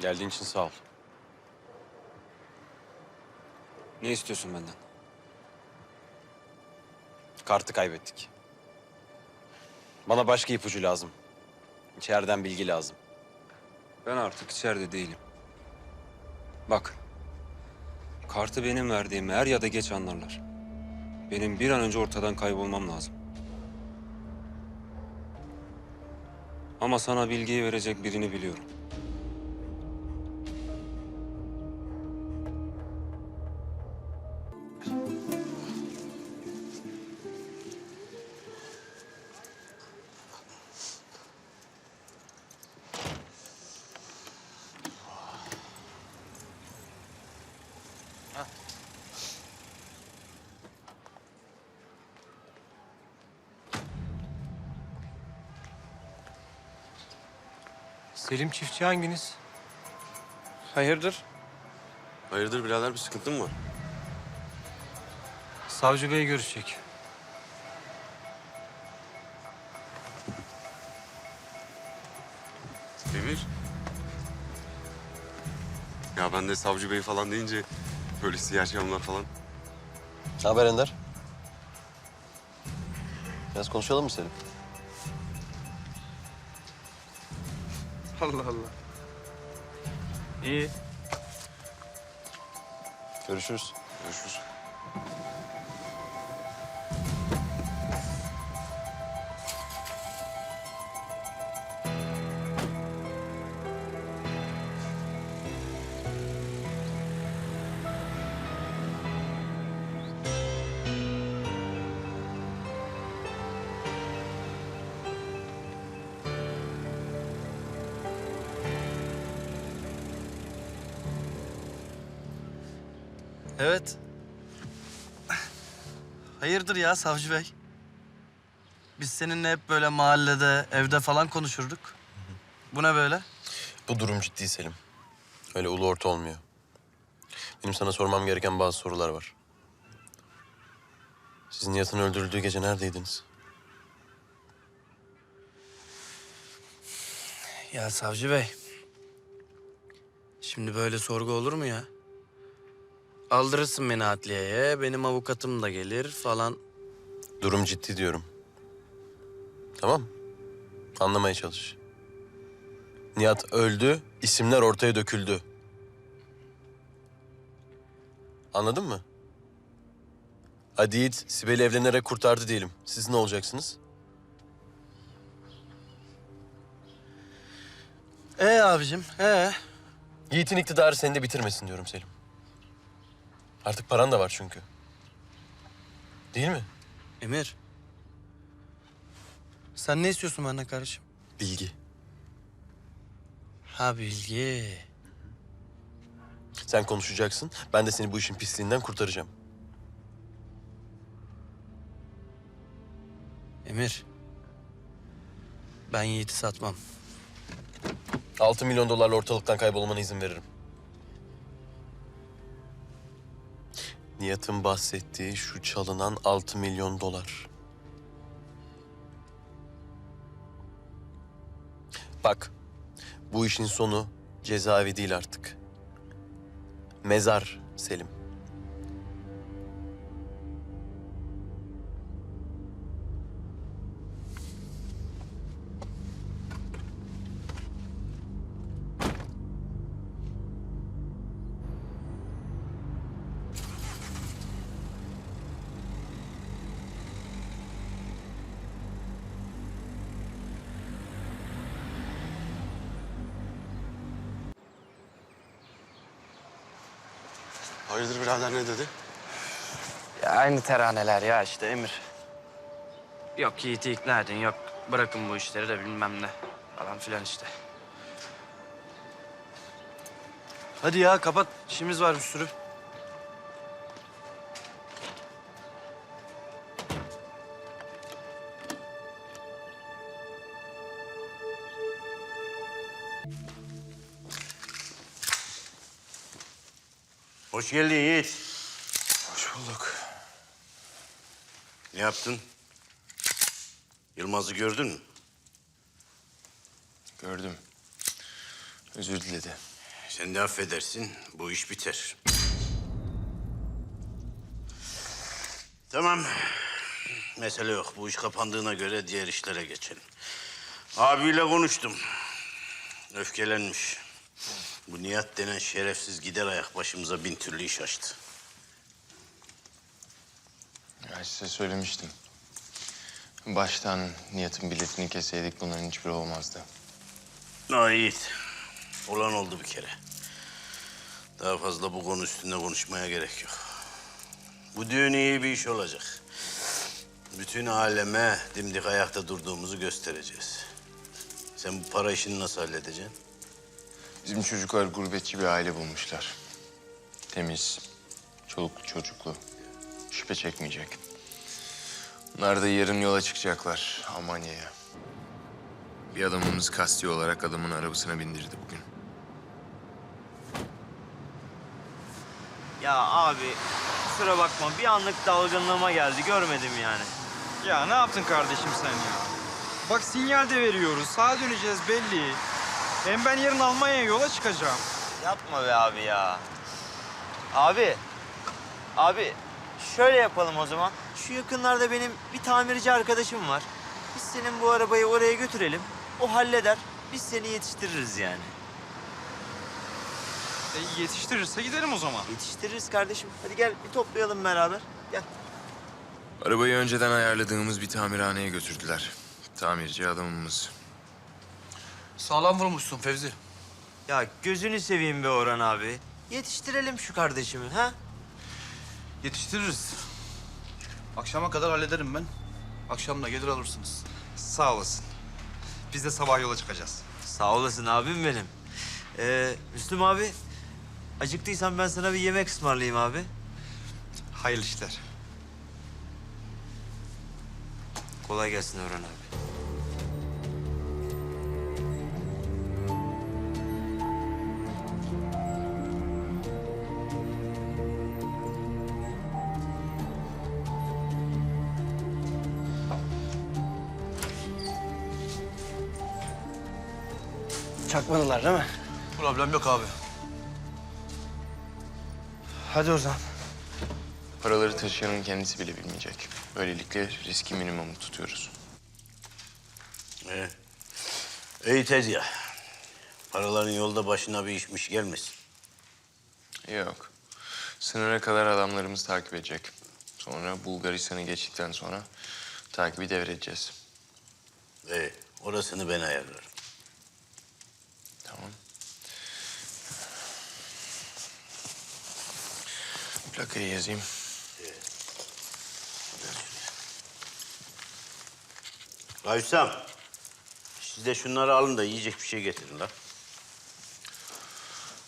Geldiğin için sağ ol. Ne istiyorsun benden? Kartı kaybettik. Bana başka ipucu lazım. İçeriden bilgi lazım. Ben artık içeride değilim. Bak. Kartı benim verdiğimi er ya da geç anlarlar. Benim bir an önce ortadan kaybolmam lazım. Ama sana bilgiyi verecek birini biliyorum. Selim çiftçi hanginiz? Hayırdır? Hayırdır birader bir sıkıntın mı var? Savcı Bey görüşecek. Emir. Ya ben de savcı bey falan deyince böyle siyah camlar falan. Ne haber Ender? Biraz konuşalım mı Selim? Allah Allah. İyi. Görüşürüz. Görüşürüz. Evet. Hayırdır ya savcı bey? Biz seninle hep böyle mahallede, evde falan konuşurduk. Bu ne böyle? Bu durum ciddi Selim. Öyle ulu orta olmuyor. Benim sana sormam gereken bazı sorular var. Siz Nihat'ın öldürüldüğü gece neredeydiniz? Ya savcı bey. Şimdi böyle sorgu olur mu ya? Aldırırsın beni adliyeye, benim avukatım da gelir falan. Durum ciddi diyorum. Tamam? Anlamaya çalış. Nihat öldü, isimler ortaya döküldü. Anladın mı? Hadi Yiğit, Sibel'i evlenerek kurtardı diyelim. Siz ne olacaksınız? Ee abicim, ee? Yiğit'in iktidarı seni de bitirmesin diyorum Selim. Artık paran da var çünkü. Değil mi? Emir. Sen ne istiyorsun benden kardeşim? Bilgi. Ha bilgi. Sen konuşacaksın, ben de seni bu işin pisliğinden kurtaracağım. Emir. Ben Yiğit'i satmam. 6 milyon dolarla ortalıktan kaybolmana izin veririm. Nihat'ın bahsettiği şu çalınan 6 milyon dolar. Bak, bu işin sonu cezaevi değil artık. Mezar Selim. Hayırdır birader ne dedi? Ya aynı teraneler ya işte Emir. Yok Yiğit'i ikna edin, yok bırakın bu işleri de bilmem ne falan filan işte. Hadi ya kapat, işimiz var bir sürü. Hoş geldin Yiğit. Hoş bulduk. Ne yaptın? Yılmaz'ı gördün mü? Gördüm. Özür diledi. Sen de affedersin, bu iş biter. Tamam. Mesele yok. Bu iş kapandığına göre diğer işlere geçelim. Abiyle konuştum. Öfkelenmiş. Bu Nihat denen şerefsiz gider ayak başımıza bin türlü iş açtı. Ya size söylemiştim. Baştan niyetin biletini keseydik bunların hiçbiri olmazdı. Ha Yiğit. Olan oldu bir kere. Daha fazla bu konu üstünde konuşmaya gerek yok. Bu düğün iyi bir iş olacak. Bütün aleme dimdik ayakta durduğumuzu göstereceğiz. Sen bu para işini nasıl halledeceksin? Bizim çocuklar gurbetçi bir aile bulmuşlar. Temiz, çoluklu çocuklu. Şüphe çekmeyecek. Bunlar da yarın yola çıkacaklar Almanya'ya. Bir adamımız kasti olarak adamın arabasına bindirdi bugün. Ya abi kusura bakma bir anlık dalgınlığıma geldi görmedim yani. Ya ne yaptın kardeşim sen ya? Bak sinyal de veriyoruz. Sağa döneceğiz belli. Hem ben yarın Almanya'ya yola çıkacağım. Yapma be abi ya. Abi. Abi şöyle yapalım o zaman. Şu yakınlarda benim bir tamirci arkadaşım var. Biz senin bu arabayı oraya götürelim. O halleder. Biz seni yetiştiririz yani. E, yetiştirirse gidelim o zaman. Yetiştiririz kardeşim. Hadi gel bir toplayalım beraber. Gel. Arabayı önceden ayarladığımız bir tamirhaneye götürdüler. Tamirci adamımız. Sağlam vurmuşsun Fevzi. Ya gözünü seveyim be Orhan abi. Yetiştirelim şu kardeşimi ha? Yetiştiririz. Akşama kadar hallederim ben. Akşam da gelir alırsınız. Sağ olasın. Biz de sabah yola çıkacağız. Sağ olasın abim benim. Ee, Müslüm abi, acıktıysan ben sana bir yemek ısmarlayayım abi. Hayırlı işler. Kolay gelsin Orhan abi. Çakmadılar değil mi? Problem yok abi. Hadi o zaman. Paraları taşıyanın kendisi bile bilmeyecek. Böylelikle riski minimum tutuyoruz. Ee, iyi tezgah. Paraların yolda başına bir işmiş gelmesin. Yok. Sınıra kadar adamlarımız takip edecek. Sonra Bulgaristan'ı geçtikten sonra takibi devredeceğiz. Ee, orasını ben ayarlarım. Plakayı yazayım. Raysam, siz de şunları alın da yiyecek bir şey getirin lan.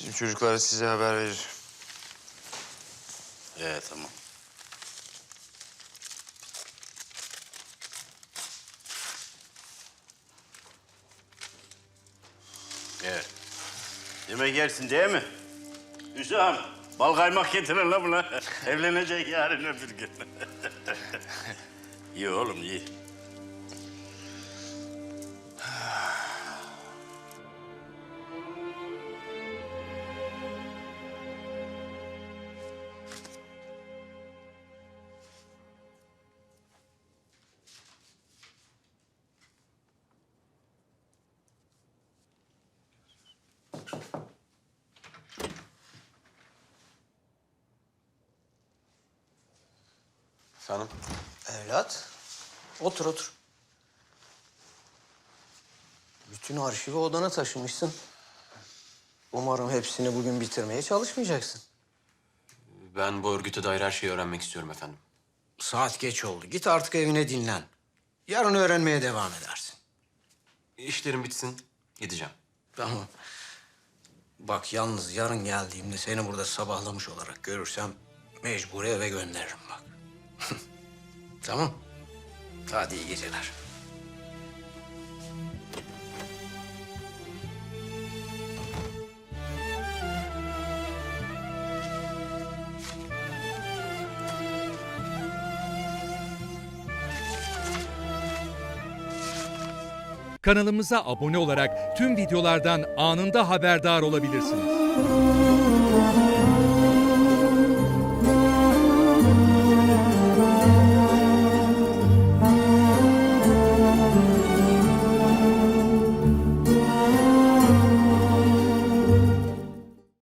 Bizim çocuklar size haber verir. Ee, tamam. Evet. Yemek yersin değil mi? Hüsam, bal kaymak getirin la buna. Evlenecek yarın öbür gün. iyi oğlum, iyi. Efendim? Evlat, otur otur. Bütün arşivi odana taşımışsın. Umarım hepsini bugün bitirmeye çalışmayacaksın. Ben bu örgüte dair her şeyi öğrenmek istiyorum efendim. Saat geç oldu. Git artık evine dinlen. Yarın öğrenmeye devam edersin. İşlerim bitsin, gideceğim. Tamam. Bak yalnız yarın geldiğimde seni burada sabahlamış olarak görürsem mecbur eve gönderirim. Tamam. Hadi iyi geceler. Kanalımıza abone olarak tüm videolardan anında haberdar olabilirsiniz.